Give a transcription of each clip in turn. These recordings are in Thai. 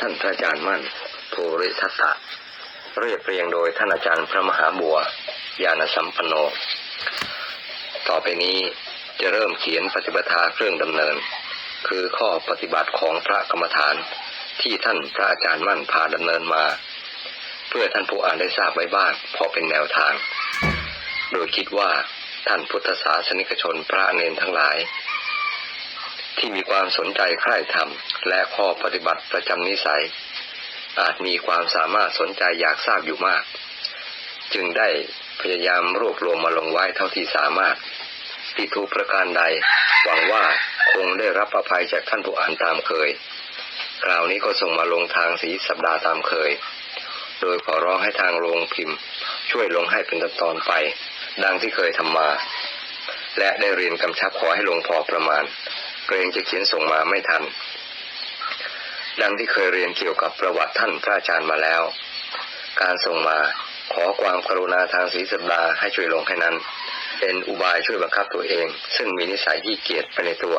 ท่านพระอาจารย์มั่นภูริทัตตะ เรียบเรียงโดยท่านอาจารย์พระมหาบัวญาณสัมปันโน ต่อไปนี้จะเริ่มเขียนปฏิปทาเครื่องดำเนิน คือข้อปฏิบัติของพระกรรมฐานที่ท่านพระอาจารย์มั่นพาดำเนินมา เพื่อท่านผู้อ่านได้ทราบไว้บ้างพอเป็นแนวทาง โดยคิดว่าท่านพุทธศาสนิกชนพระเนนทั้งหลาย ที่มีความสนใจใคร่ธรรม และข้อปฏิบัติประจำนิสัย อาจมีความสามารถสนใจอยากทราบอยู่มาก จึงได้พยายามรวบรวมมาลงไว้เท่าที่สามารถที่ทุกประการใด หวังว่าคงได้รับอภัยจากท่านผู้อ่านตามเคย คราวนี้ก็ส่งมาลงทางสีสัปดาห์ตามเคย โดยขอร้องให้ทางโรงพิมพ์ ช่วยลงให้เป็นตอนไป ดังที่เคยทำมา และได้เรียนกำชับขอให้ลงพอประมาณ เกรงจะเขียนส่งมาไม่ทัน ดังที่เคยเรียนเกี่ยวกับประวัติท่านพระอาจารย์มาแล้ว การส่งมาขอความกรุณาทางศีสัปดาห์ให้ช่วยลงให้นั้น เป็นอุบายช่วยบังคับตัวเอง ซึ่งมีนิสัยที่เกียจไปในตัว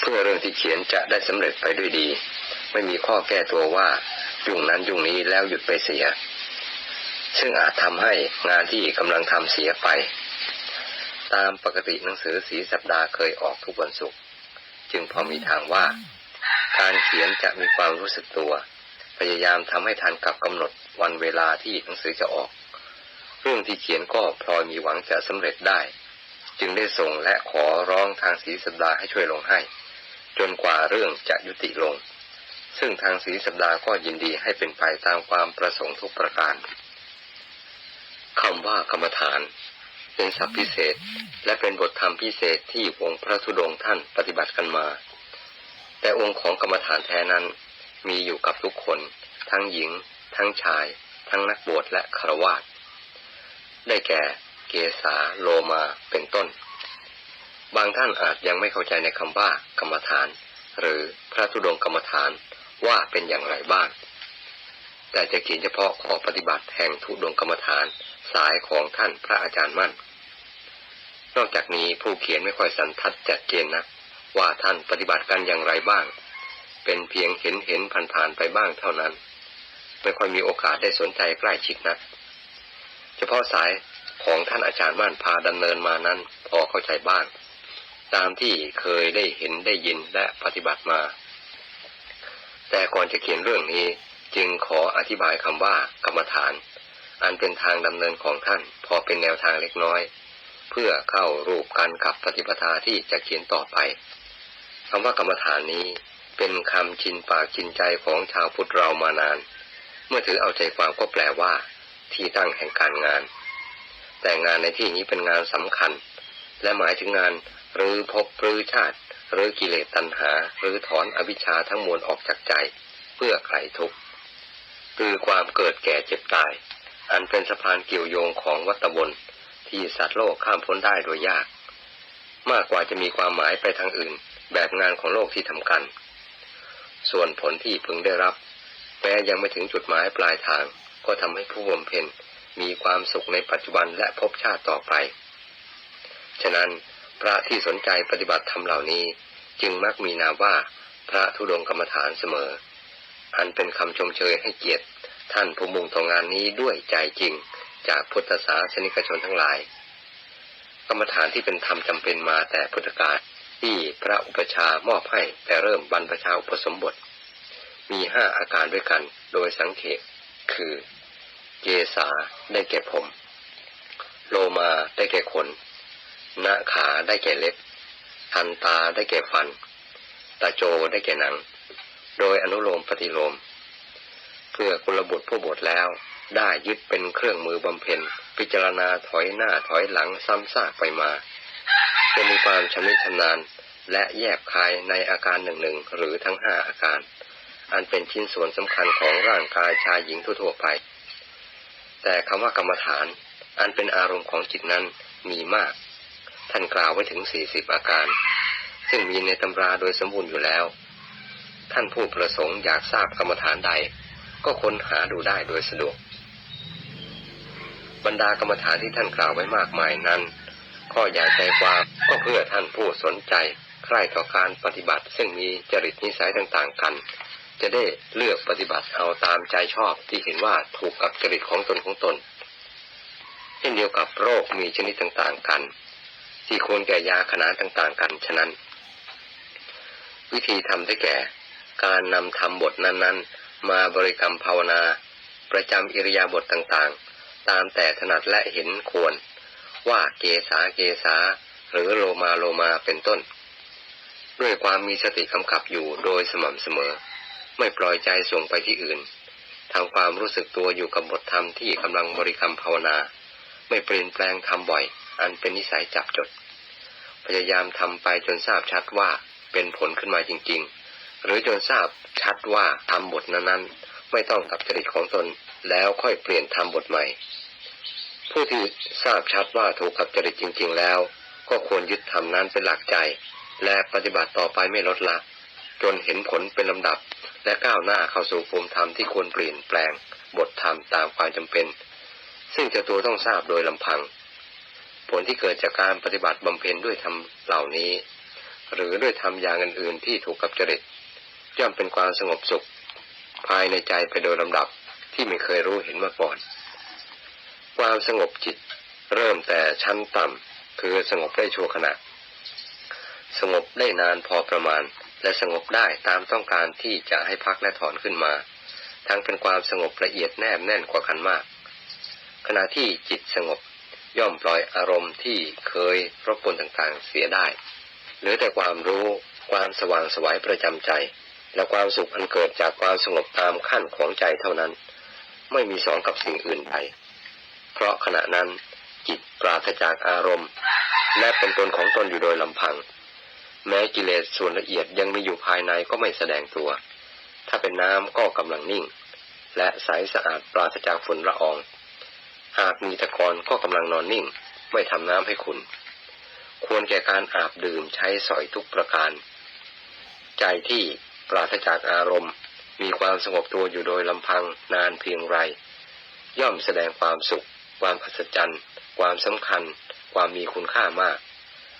เพื่อเรื่องที่เขียนจะได้สำเร็จไปด้วยดี ไม่มีข้อแก้ตัวว่ายุ่งนั้นยุ่งนี้แล้วหยุดไปเสีย ซึ่งอาจทำให้งานที่กำลังทำเสียไป ตามปกติหนังสือสีสัปดาห์เคยออกทุกวันศุกร์ จึงพอมีทางว่า การเขียนจะมีความรู้สึกตัว พยายามทำให้ทันกับกำหนดวันเวลาที่หนังสือจะออก เรื่องที่เขียนก็พลอยมีหวังจะสำเร็จได้ จึงได้ส่งและขอร้องทางสีสัปดาห์ให้ช่วยลงให้ จนกว่าเรื่องจะยุติลง ซึ่งทางสีสัปดาห์ก็ยินดีให้เป็นไปตามความประสงค์ทุกประการคำว่ากรรมฐาน เป็นศัพท์พิเศษ และเป็นบทธรรมพิเศษที่องค์พระธุดงค์ท่านปฏิบัติกันมา แต่องค์ของกรรมฐานแท้นั้นมีอยู่กับทุกคน ทั้งหญิง ทั้งชาย ทั้งนักบวชและคารวาสได้แก่เกษาโลมาเป็นต้น บางท่านอาจยังไม่เข้าใจในคำว่ากรรมฐาน หรือพระธุดงค์กรรมฐานว่าเป็นอย่างไรบ้าง แต่จะเขียนเฉพาะข้อปฏิบัติแห่งธุดงค์กรรมฐาน สายของท่านพระอาจารย์มั่น นอกจากนี้ผู้เขียนไม่ค่อยสันทัดจัดเจนนะว่าท่านปฏิบัติกันอย่างไรบ้าง เป็นเพียงเห็นเห็นผ่านๆไปบ้างเท่านั้น ไม่ค่อยมีโอกาสได้สนใจใกล้ชิดนัก เฉพาะสายของท่านอาจารย์มั่นพาดำเนินมานั้นพอเข้าใจบ้าง ตามที่เคยได้เห็นได้ยินและปฏิบัติมา แต่ก่อนจะเขียนเรื่องนี้จึงขออธิบายคำว่ากรรมฐาน อันเป็นทางดำเนินของท่าน พอเป็นแนวทางเล็กน้อย เพื่อเข้ารูปกันกับปฏิปทาที่จะเขียนต่อไปคำว่ากรรมฐานนี้เป็นคำชินปากชินใจของชาวพุทธเรามานาน เมื่อถือเอาใจความก็แปลว่า ที่ตั้งแห่งการงาน แต่งานในที่นี้เป็นงานสำคัญ และหมายถึงงานหรือภพหรือชาติ หรือกิเลสตัณหา หรือถอนอวิชชาทั้งมวลออกจากใจ เพื่อไขทุกข์คือความเกิดแก่เจ็บตาย อันเป็นสะพานเกี่ยวโยงของวัตวนที่สัตว์โลกข้ามพ้นได้โดยยาก มากกว่าจะมีความหมายไปทางอื่น แบบงานของโลกที่ทำกัน ส่วนผลที่พึงได้รับแม้ยังไม่ถึงจุดหมายปลายทาง ก็ทำให้ผู้บำเพ็ญมีความสุขในปัจจุบันและภพชาติต่อไป ฉะนั้นพระที่สนใจปฏิบัติธรรมเหล่านี้ จึงมักมีนามว่าพระธุดงค์กรรมฐานเสมอ อันเป็นคำชมเชยให้เกียรติ ท่านผู้มุ่งต่องานนี้ด้วยใจจริงจากพุทธศาสนิกชนทั้งหลาย กรรมฐานที่เป็นธรรมจำเป็นมาแต่พุทธกาลที่พระอุปชามอบให้แต่เริ่มบรรพชาอุปสมบท มีห้าอาการด้วยกันโดยสังเขปคือเกษาได้แก่ผม โลมาได้แก่ขนนาขาได้แก่เล็บทันตาได้แก่ฟัน ตาโจได้แก่หนัง โดยอนุโลมปฏิโลม พื่อกุลบุตรผู้บวชแล้ว ได้ยึดเป็นเครื่องมือบำเพ็ญ พิจารณาถอยหน้าถอยหลังซ้ำซากไปมาจะมีความชำนิชำนาญ และแยบคายในอาการหนึ่งหนึ่งหรือทั้งห้าอาการ อันเป็นชิ้นส่วนสำคัญของร่างกายชายหญิงทั่วไป แต่คำว่ากรรมฐาน อันเป็นอารมณ์ของจิตนั้นมีมาก ท่านกล่าวไว้ถึงสี่สิบอาการ ซึ่งมีในตำราโดยสมบูรณ์อยู่แล้ว ท่านผู้ประสงค์อยากทราบกรรมฐานใด ก็ค้นหาดูได้โดยสะดวก บรรดากรรมฐานที่ท่านกล่าวไว้มากมายนั้น ข้อใหญ่ใจความก็เพื่อท่านผู้สนใจ ใคร่ต่อการปฏิบัติ ซึ่งมีจริตนิสัยต่างๆกัน จะได้เลือกปฏิบัติเอาตามใจชอบที่เห็นว่าถูกกับจริตของตนของตนเช่นเดียวกับโรคมีชนิดต่างๆกัน ที่ควรแก่ยาขนาดต่างๆกันฉะนั้น วิธีทำได้แก่ การนำธรรมบทนั้นๆ มาบริกรรมภาวนา ประจำอิริยาบถต่างๆ ตามแต่ถนัดและเห็นควร ว่าเกษาเกษาหรือโลมาโลมาเป็นต้น ด้วยความมีสติกำกับอยู่โดยสม่ำเสมอ ไม่ปล่อยใจส่งไปที่อื่นทำความรู้สึกตัวอยู่กับบทธรรมที่กำลังบริกรรมภาวนา ไม่เปลี่ยนแปลงทำบ่อย อันเป็นนิสัยจับจด พยายามทำไปจนทราบชัดว่าเป็นผลขึ้นมาจริง ๆ หรือจนทราบชัดว่าทำบทนั้นๆ ไม่ต้องกับจริตของตนแล้วค่อยเปลี่ยนทำบทใหม่ ผู้ที่ทราบชัดว่าถูกกับจริตจริง ๆ แล้ว ก็ควรยึดทำนั้นเป็นหลักใจ และปฏิบัติต่อไปไม่ลดละ จนเห็นผลเป็นลำดับ และก้าวหน้าเข้าสู่ภูมิธรรมที่ควรเปลี่ยนแปลงบทธรรมตามความจำเป็น ซึ่งเจ้าตัวต้องทราบโดยลำพัง ผลที่เกิดจากการปฏิบัติบำเพ็ญด้วยธรรมเหล่านี้ หรือด้วยธรรมอย่างอื่นๆที่ถูกกับจริต ย่อมเป็นความสงบสุข ภายในใจไปโดยลำดับที่ไม่เคยรู้เห็นมาก่อน ความสงบจิตเริ่มแต่ชั้นต่ำคือสงบได้ชั่วขณะ สงบได้นานพอประมาณ และสงบได้ตามต้องการที่จะให้พักและถอนขึ้นมา ทั้งเป็นความสงบละเอียดแนบแน่นกว่ากันมาก ขณะที่จิตสงบย่อมปล่อยอารมณ์ที่เคยรบกวนต่างๆเสียได้ เหลือแต่ความรู้ความสว่างสวายประจำใจ และความสุขอันเกิดจากความสงบตามขั้นของใจเท่านั้น ไม่มีสองกับสิ่งอื่นใด เพราะขณะนั้นจิตปราศจากอารมณ์ และเป็นตนของตนอยู่โดยลำพัง แม้กิเลสส่วนละเอียดยังมีอยู่ภายในก็ไม่แสดงตัว ถ้าเป็นน้ำก็กำลังนิ่ง และใสสะอาดปราศจากฝุ่นละออง หากมีตะกอนก็กำลังนอนนิ่ง ไม่ทำน้ำให้ขุนควรแก่การอาบดื่มใช้สอยทุกประการ ใจที่ ปราศจากอารมณ์ มีความสงบตัวอยู่โดยลำพังนานเพียงไร ย่อมแสดงความสุข ความอัศจรรย์ ความสำคัญ ความมีคุณค่ามาก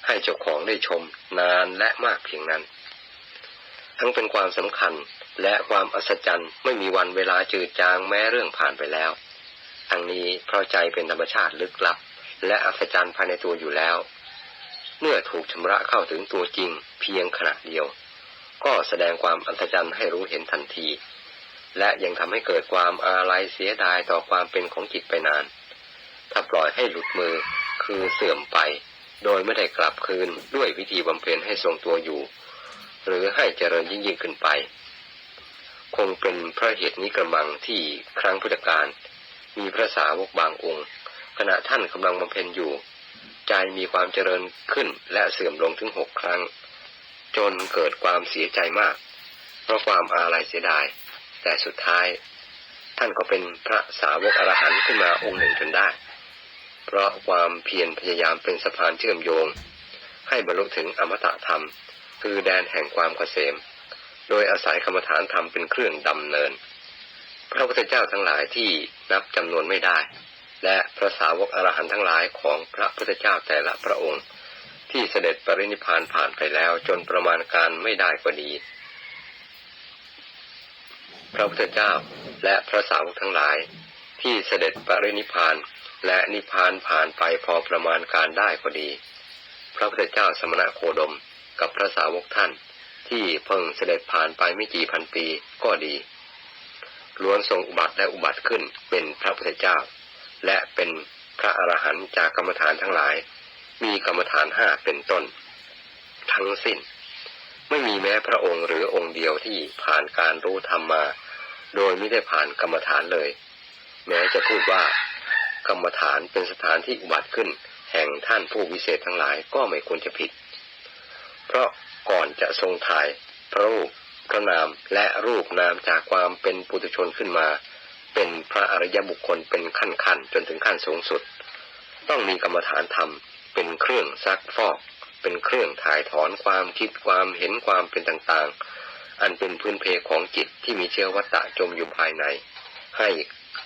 ให้เจ้าของได้ชมนานและมากเพียงนั้น ทั้งเป็นความสำคัญและความอัศจรรย์ไม่มีวันเวลาจืดจางแม้เรื่องผ่านไปแล้วทั้งนี้เพราะใจเป็นธรรมชาติลึกลับ และอัศจรรย์ภายในตัวอยู่แล้ว เมื่อถูกชำระเข้าถึงตัวจริงเพียงขณะเดียว ก็แสดงความอัศจรรย์ให้รู้เห็นทันที และยังทำให้เกิดความอาลัยเสียดายต่อความเป็นของจิตไปนาน ถ้าปล่อยให้หลุดมือคือเสื่อมไป โดยไม่ได้กลับคืนด้วยวิธีบำเพ็ญให้ทรงตัวอยู่ หรือให้เจริญยิ่งยิ่งขึ้นไป คงเป็นเพราะเหตุนี้กระมังที่ครั้งพุทธกาลมีพระสาวกบางองค์ ขณะท่านกำลังบำเพ็ญอยู่ ใจมีความเจริญขึ้นและเสื่อมลงถึงหกครั้ง จนเกิดความเสียใจมาก เพราะความอาลัยเสียดาย แต่สุดท้าย ท่านก็เป็นพระสาวกอรหันต์ขึ้นมาองค์หนึ่งจนได้ เพราะความเพียรพยายามเป็นสะพานเชื่อมโยง ให้บรรลุถึงอมตะธรรม คือแดนแห่งความเกษม โดยอาศัยกรรมฐานธรรมเป็นเครื่องดำเนิน พระพุทธเจ้าทั้งหลายที่นับจำนวนไม่ได้ และพระสาวกอรหันต์ทั้งหลายของพระพุทธเจ้าแต่ละพระองค์ ที่เสด็จปรินิพานผ่านไปแล้วจนประมาณการไม่ได้ก็ดี พระพุทธเจ้าและพระสาวกทั้งหลาย ที่เสด็จปรินิพานและนิพพานผ่านไปพอประมาณการได้ก็ดี พระพุทธเจ้าสมณะโคดมกับพระสาวกท่าน ที่เพิ่งเสด็จผ่านไปไม่กี่พันปีก็ดี ล้วนทรงอุบัติและอุบัติขึ้นเป็นพระพุทธเจ้า และเป็นพระอรหันต์จากกรรมฐานทั้งหลาย มีกรรมฐานห้าเป็นต้น ทั้งสิ้น ไม่มีแม้พระองค์หรือองค์เดียวที่ผ่านการรู้ธรรมมา โดยไม่ได้ผ่านกรรมฐานเลย แม้จะพูดว่ากรรมฐานเป็นสถานที่อุบัติขึ้น แห่งท่านผู้วิเศษทั้งหลายก็ไม่ควรจะผิด เพราะก่อนจะทรงถ่ายพระรูปพระนามและรูปนามจากความเป็นปุถุชนขึ้นมา เป็นพระอริยบุคคลเป็นขั้นขั้นจนถึงขั้นสูงสุด ต้องมีกรรมฐานธรรม เป็นเครื่องซักฟอก เป็นเครื่องถ่ายถอนความคิดความเห็นความเป็นต่างๆ อันเป็นพื้นเพของจิตที่มีเชื้อวัตตะจมอยู่ภายใน ให้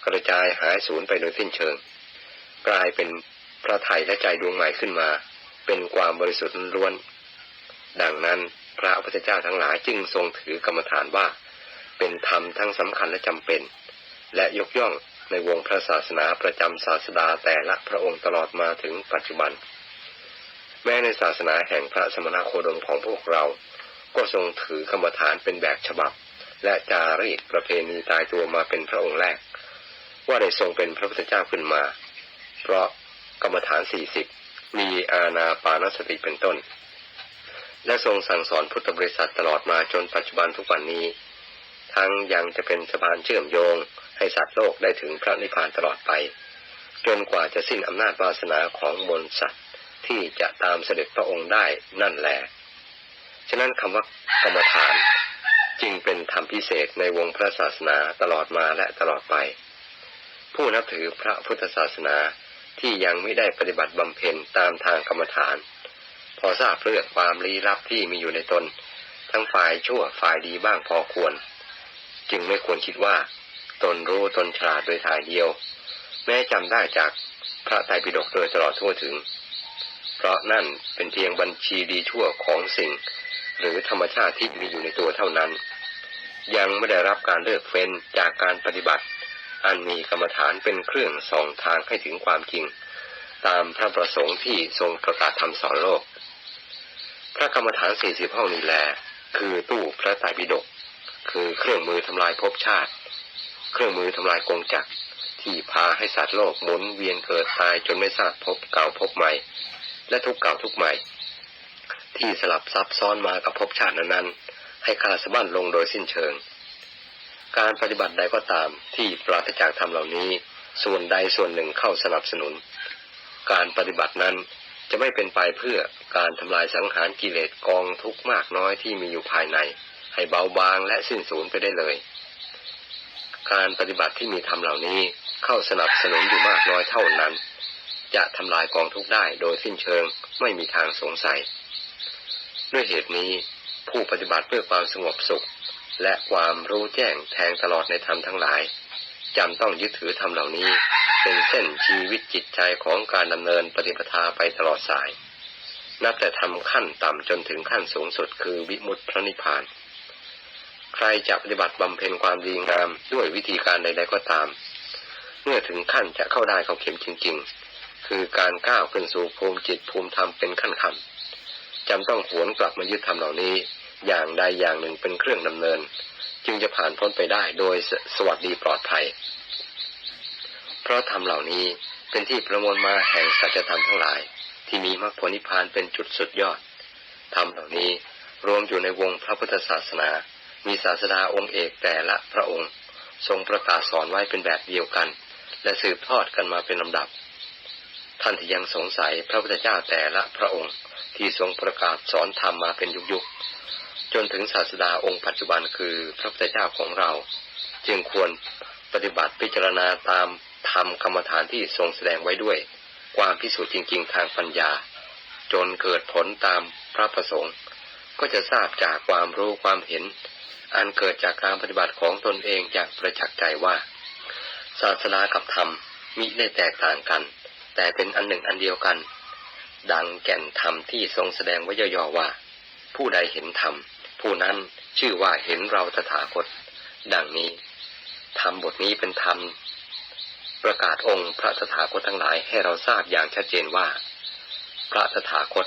กระจายหายสูญไปโดยสิ้นเชิง กลายเป็นพระไถ่และใจดวงใหม่ขึ้นมา เป็นความบริสุทธิ์ล้วน ดังนั้นพระพุทธเจ้าทั้งหลายจึงทรงถือกรรมฐานว่า เป็นธรรมทั้งสำคัญและจำเป็น และยกย่องในวงพระศาสนาประจำศาสดาแต่ละพระองค์ตลอดมาถึงปัจจุบัน แม้ในศาสนาแห่งพระสมณโคดมของพวกเรา ก็ทรงถือกรรมฐานเป็นแบบฉบับ และจารีตประเพณีตายตัวมาเป็นพระองค์แรก ว่าได้ทรงเป็นพระพุทธเจ้าขึ้นมา เพราะกรรมฐานสี่สิบมีอาณาปานสติเป็นต้น และทรงสั่งสอนพุทธบริษัทตลอดมาจนปัจจุบันทุกวันนี้ ทั้งยังจะเป็นสะพานเชื่อมโยง ให้สัตว์โลกได้ถึงพระนิพพานตลอดไป จนกว่าจะสิ้นอำนาจวาสนาของมนต์สัตว์ ที่จะตามเสด็จพระองค์ได้นั่นแหละฉะนั้นคำว่ากรรมฐานจึงเป็นธรรมพิเศษในวงพระศาสนาตลอดมาและตลอดไป ผู้นับถือพระพุทธศาสนาที่ยังไม่ได้ปฏิบัติบำเพ็ญตามทางกรรมฐาน พอทราบเรื่องความลี้ลับที่มีอยู่ในตน ทั้งฝ่ายชั่วฝ่ายดีบ้างพอควร จึงไม่ควรคิดว่า ตนรู้ตนฉลาดโดยทางเดียว แม้จำได้จากพระไตรปิฎกโดยตลอดทั่วถึง เพราะนั่นเป็นเพียงบัญชีดีชั่วของสิ่ง หรือธรรมชาติที่มีอยู่ในตัวเท่านั้น ยังไม่ได้รับการเลือกเฟ้นจากการปฏิบัติ อันมีกรรมฐานเป็นเครื่องส่องทางให้ถึงความจริง ตามพระประสงค์ที่ทรงประกาศธรรมสอนโลก พระกรรมฐานสี่สิบห้องนี้แล คือตู้พระไตรปิฎกคือเครื่องมือทำลายภพชาติ เครื่องมือทำลายกงจักรที่พาให้สัตว์โลกหมุนเวียนเกิดตายจนไม่ทราบพบเก่าพบใหม่ และทุกเก่าทุกใหม่ ที่สลับซับซ้อนมากับภพชาตินั้นๆ ให้คาสะบั้นลงโดยสิ้นเชิง การปฏิบัติใดก็ตามที่ปราศจากธรรมเหล่านี้ ส่วนใดส่วนหนึ่งเข้าสนับสนุน การปฏิบัตินั้นจะไม่เป็นไปเพื่อการทำลายสังหารกิเลสกองทุกมากน้อยที่มีอยู่ภายใน ให้เบาบางและสิ้นสูญไปได้เลย การปฏิบัติที่มีธรรมเหล่านี้เข้าสนับสนุนอยู่มากน้อยเท่านั้น จะทำลายกองทุกได้โดยสิ้นเชิงไม่มีทางสงสัย ด้วยเหตุนี้ผู้ปฏิบัติเพื่อความสงบสุข และความรู้แจ้งแทงตลอดในธรรมทั้งหลายจำต้องยึดถือธรรมเหล่านี้ เป็นเส้นชีวิตจิตใจของการดำเนินปฏิปทาไปตลอดสาย นับแต่ทำขั้นต่ำจนถึงขั้นสูงสุดคือวิมุตติพระนิพพาน ใครจะปฏิบัติบำเพ็ญความดีงามด้วยวิธีการใดๆก็ตาม เมื่อถึงขั้นจะเข้าได้เข้าเข็มจริง ๆ คือการก้าวขึ้นสู่ภูมิจิตภูมิธรรมเป็นขั้นขั้นจำต้องหวนกลับมายึดธรรมเหล่านี้ อย่างใดอย่างหนึ่งเป็นเครื่องดำเนิน จึงจะผ่านพ้นไปได้โดยสวัสดีปลอดภัย เพราะธรรมเหล่านี้เป็นที่ประมวลมาแห่งสัจธรรมทั้งหลาย ที่มีมรรคผลนิพพานเป็นจุดสุดยอดธรรมเหล่านี้รวมอยู่ในวงพระพุทธศาสนา มีศาสดาองค์เอกแต่ละพระองค์ ทรงประกาศสอนไว้เป็นแบบเดียวกัน และสืบทอดกันมาเป็นลำดับ ท่านที่ยังสงสัยพระพุทธเจ้าแต่ละพระองค์ที่ทรงประกาศสอนธรรมมาเป็นยุคๆจนถึงศาสดาองค์ปัจจุบันคือพระพุทธเจ้าของเรา จึงควรปฏิบัติพิจารณาตามธรรมกรรมฐานที่ทรงแสดงไว้ด้วย ความพิสูจน์จริง ๆ ทางปัญญา จนเกิดผลตามพระประสงค์ ก็จะทราบจากความรู้ความเห็น อันเกิดจากการปฏิบัติของตนเองอย่างประจักษ์ใจว่า ศาสนากับธรรมมิได้แตกต่างกัน แต่เป็นอันหนึ่งอันเดียวกัน ดังแก่นธรรมที่ทรงแสดงไว้ย่อๆว่า ผู้ใดเห็นธรรม ผู้นั้นชื่อว่าเห็นเราตถาคต ดังนี้ธรรมบทนี้เป็นธรรม ประกาศองค์พระตถาคตทั้งหลายให้เราทราบอย่างชัดเจนว่า พระตถาคต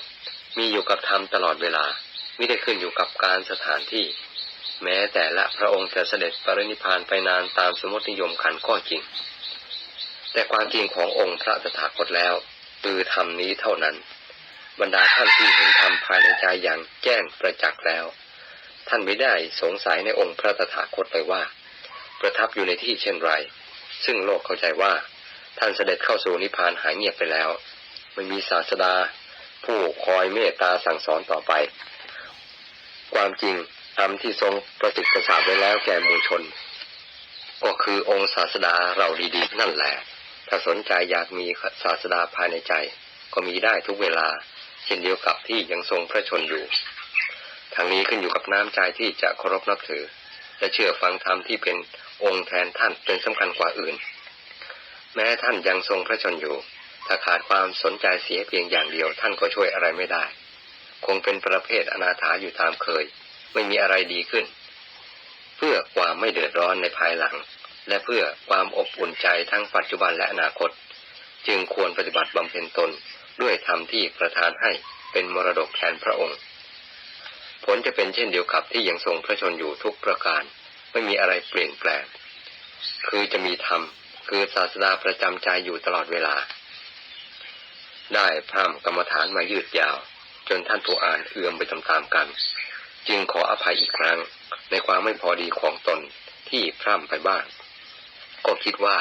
มีอยู่กับธรรมตลอดเวลาไม่ได้ขึ้นอยู่กับการสถานที่ แม้แต่ละพระองค์จะเสด็จปรินิพานไปนานตามสมมตินิยมขันก็จริง แต่ความจริงขององค์พระตถาคตแล้ว คือธรรมนี้เท่านั้น บรรดาท่านที่เห็นธรรมภายในใจอย่างแจ้งประจักษ์แล้ว ท่านไม่ได้สงสัยในองค์พระตถาคตเลยว่า ประทับอยู่ในที่เช่นไร ซึ่งโลกเข้าใจว่า ท่านเสด็จเข้าสู่นิพพานหายเงียบไปแล้ว ไม่มีศาสดา ผู้คอยเมตตาสั่งสอนต่อไป ความจริงธรรมที่ทรงประสิทธิ์ประสาทไว้แล้วแก่มูชน ก็คือองค์ศาสดาเราดีๆ นั่นแหละ ถ้าสนใจอยากมีศาสดาภายในใจ ก็มีได้ทุกเวลา เช่นเดียวกับที่ยังทรงพระชนอยู่ทางนี้ขึ้นอยู่กับน้ำใจที่จะเคารพนับถือ และเชื่อฟังธรรมที่เป็นองค์แทนท่านเป็นสำคัญกว่าอื่น แม้ท่านยังทรงพระชนอยู่ ถ้าขาดความสนใจเสียเพียงอย่างเดียวท่านก็ช่วยอะไรไม่ได้ คงเป็นประเภทอนาถาอยู่ตามเคย ไม่มีอะไรดีขึ้น เพื่อความไม่เดือดร้อนในภายหลัง และเพื่อความอบอุ่นใจทั้งปัจจุบันและอนาคต จึงควรปฏิบัติบำเพ็ญตนด้วยธรรมที่ประทานให้เป็นมรดกแทนพระองค์ ผลจะเป็นเช่นเดียวกับที่ยังทรงพระชนอยู่ทุกประการ ไม่มีอะไรเปลี่ยนแปลง คือจะมีธรรมคือศาสดาประจำใจอยู่ตลอดเวลา ได้พร่ำกรรมฐานมายืดยาว จนท่านผู้อ่านเอื่อมไปตามๆกัน จึงขออภัยอีกครั้งในความไม่พอดีของตนที่พร่ำไปบ้าง ก็คิดว่า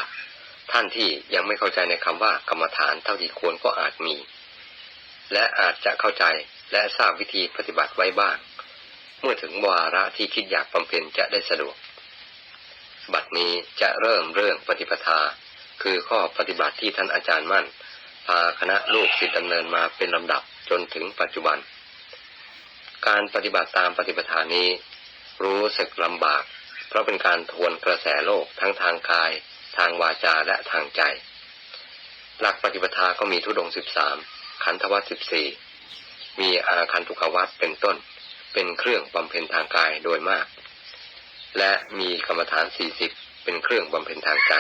ท่านที่ยังไม่เข้าใจในคำว่ากรรมฐานเท่าที่ควรก็อาจมี และอาจจะเข้าใจและทราบวิธีปฏิบัติไว้บ้าง เมื่อถึงวาระที่คิดอยากบำเพ็ญจะได้สะดวก บัดนี้จะเริ่มเรื่องปฏิปทา คือข้อปฏิบัติที่ท่านอาจารย์มั่น พาคณะลูกศิษย์ดำเนินมาเป็นลำดับจนถึงปัจจุบัน การปฏิบัติตามปฏิปทานี้ รู้สึกลำบาก เพราะเป็นการทวนกระแสโลกทั้งทางกาย ทางวาจาและทางใจ หลักปฏิปทาก็มีทุดงสิบสามขันธวัตสิบสี่มีอาคันตุกวัตเป็นต้น เป็นเครื่องบำเพ็ญทางกายโดยมาก และมีกรรมฐานสี่สิบเป็นเครื่องบำเพ็ญทางใจ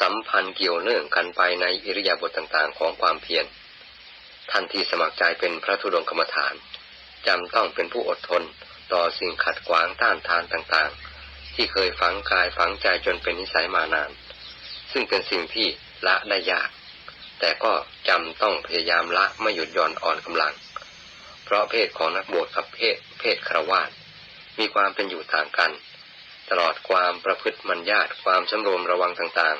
สัมพันธ์เกี่ยวเนื่องกันไปในอิริยาบถต่างๆ ของความเพียรท่านที่สมัครใจเป็นพระธุดงกรรมฐานจำต้องเป็นผู้อดทน ต่อสิ่งขัดขวางต้านทานต่างๆ ที่เคยฝังกายฝังใจจนเป็นนิสัยมานาน ซึ่งเป็นสิ่งที่ละได้ยาก แต่ก็จำต้องพยายามละไม่หยุดหย่อนอ่อนกำลัง เพราะเพศของนักบวชกับเพศเพศครวาสมีความเป็นอยู่ต่างกัน ตลอดความประพฤติมัญญาตความสำรวมระวังต่าง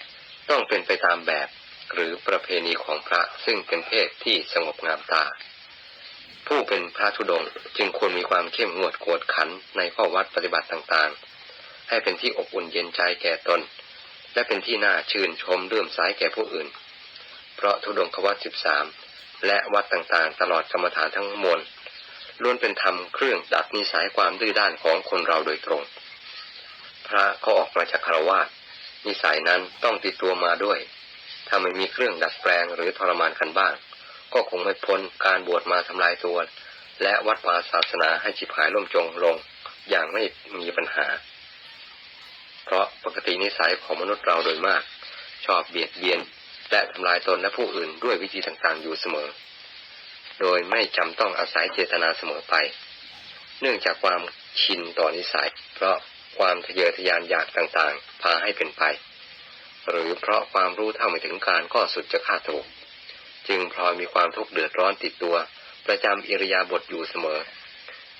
ๆ ต้องเป็นไปตามแบบหรือประเพณีของพระซึ่งเป็นเพศที่สงบงามตา ผู้เป็นพระธุดงค์จึงควรมีความเข้มงวดกวดขันในข้อวัดปฏิบัติต่างๆ ให้เป็นที่อบอุ่นเย็นใจแก่ตน และเป็นที่น่าชื่นชมเลื่อมสายแก่ผู้อื่น เพราะธุดงควัตสิบสามและวัดต่างๆ ตลอดกรรมฐานทั้งมวลล้วนเป็นธรรมเครื่องดัดนิสัยความดื้อด้านของคนเราโดยตรง พระก็ออกมาจากคารวะนิสัยนั้นต้องติดตัวมาด้วย ถ้าไม่มีเครื่องดัดแปลงหรือทรมานกันบ้าง ก็คงไม่พ้นการบวชมาทำลายตัว และวัดวาศาสนาให้ฉิบหายล่มจงลงอย่างไม่มีปัญหา เพราะปกตินิสัยของมนุษย์เราโดยมาก ชอบเบียดเบียนและทำลายตนและผู้อื่นด้วยวิธีต่างๆอยู่เสมอ โดยไม่จำต้องอาศัยเจตนาเสมอไป เนื่องจากความชินต่อนิสัย เพราะความทะเยอทะยานอยากต่างๆ พาให้เป็นไป หรือเพราะความรู้เท่าไม่ถึงการก็สุดจะฆ่าถูก จึงพลอยมีความทุกข์เดือดร้อนติดตัว ประจำอิริยาบถอยู่เสมอ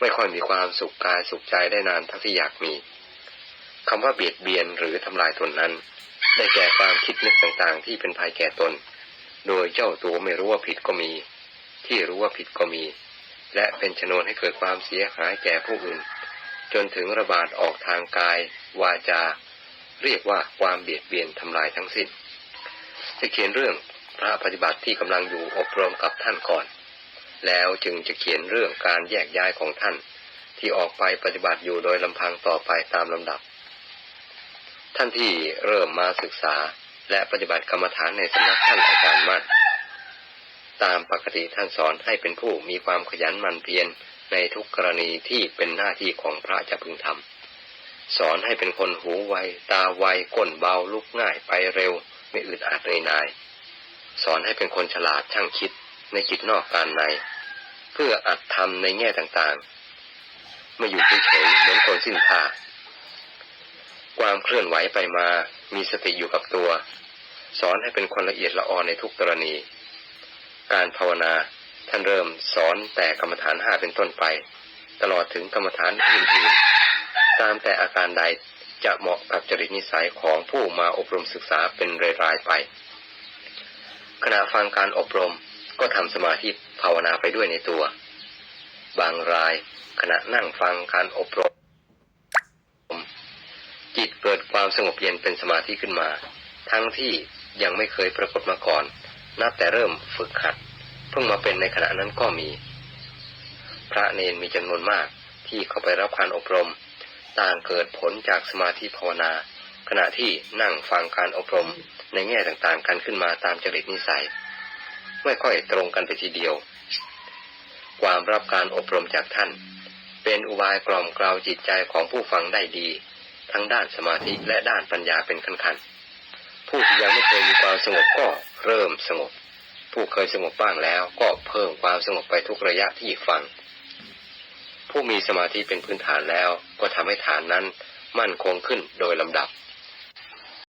ไม่ค่อยมีความสุขกายสุขใจได้นานเท่าที่อยากมีคำว่าเบียดเบียนหรือทำลายตนนั้น ได้แก่ความคิดนึกต่างๆ ที่เป็นภัยแก่ตน โดยเจ้าตัวไม่รู้ว่าผิดก็มี ที่รู้ว่าผิดก็มี และเป็นชนวนให้เกิดความเสียหายแก่ผู้อื่น จนถึงระบาดออกทางกาย วาจา เรียกว่าความเบียดเบียนทำลายทั้งสิ้นจะเขียนเรื่อง พระปฏิบัติที่กำลังอยู่อบรมกับท่านก่อน แล้วจึงจะเขียนเรื่องการแยกย้ายของท่าน ที่ออกไปปฏิบัติอยู่โดยลำพังต่อไปตามลำดับ ท่านที่เริ่มมาศึกษาและปฏิบัติกรรมฐานในสำนักท่านอาจารย์มั่นตามปกติท่านสอนให้เป็นผู้มีความขยันหมั่นเพียรในทุกกรณีที่เป็นหน้าที่ของพระจะพึงทำสอนให้เป็นคนหูไว ตาไวก้นเบาลุกง่ายไปเร็ว ไม่อึดอัดในนาย สอนให้เป็นคนฉลาดช่างคิดในจิตนอกการใน เพื่ออัดทำในแง่ต่างๆ ไม่อยู่เฉยๆเหมือนคนสิ้นท่าความเคลื่อนไหวไปมามีสติอยู่กับตัว สอนให้เป็นคนละเอียดละออในทุกกรณี การภาวนาท่านเริ่มสอนแต่กรรมฐานห้าเป็นต้นไป ตลอดถึงกรรมฐานอื่นๆ ตามแต่อาการใดจะเหมาะกับจริตนิสัยของผู้มาอบรมศึกษาเป็นรายๆไป ขณะฟังการอบรมก็ทำสมาธิภาวนาไปด้วยในตัว บางรายขณะนั่งฟังการอบรม จิตเกิดความสงบเย็นเป็นสมาธิขึ้นมา ทั้งที่ยังไม่เคยปรากฏมาก่อน นับแต่เริ่มฝึกหัด เพิ่งมาเป็นในขณะนั้นก็มี พระเนนมีจำนวนมากที่เข้าไปรับการอบรม ต่างเกิดผลจากสมาธิภาวนา ขณะที่นั่งฟังการอบรมในแง่ต่างๆ กันขึ้นมาตามจริตนิสัย ไม่ค่อยตรงกันไปทีเดียว ความรับการอบรมจากท่าน เป็นอุบายกล่อมกล่าวจิตใจของผู้ฟังได้ดี ทั้งด้านสมาธิและด้านปัญญาเป็นขั้นๆผู้ที่ยังไม่เคยมีความสงบก็เริ่มสงบ ผู้เคยสงบบ้างแล้วก็เพิ่มความสงบไปทุกระยะที่ฟัง ผู้มีสมาธิเป็นพื้นฐานแล้วก็ทำให้ฐานนั้นมั่นคงขึ้นโดยลำดับ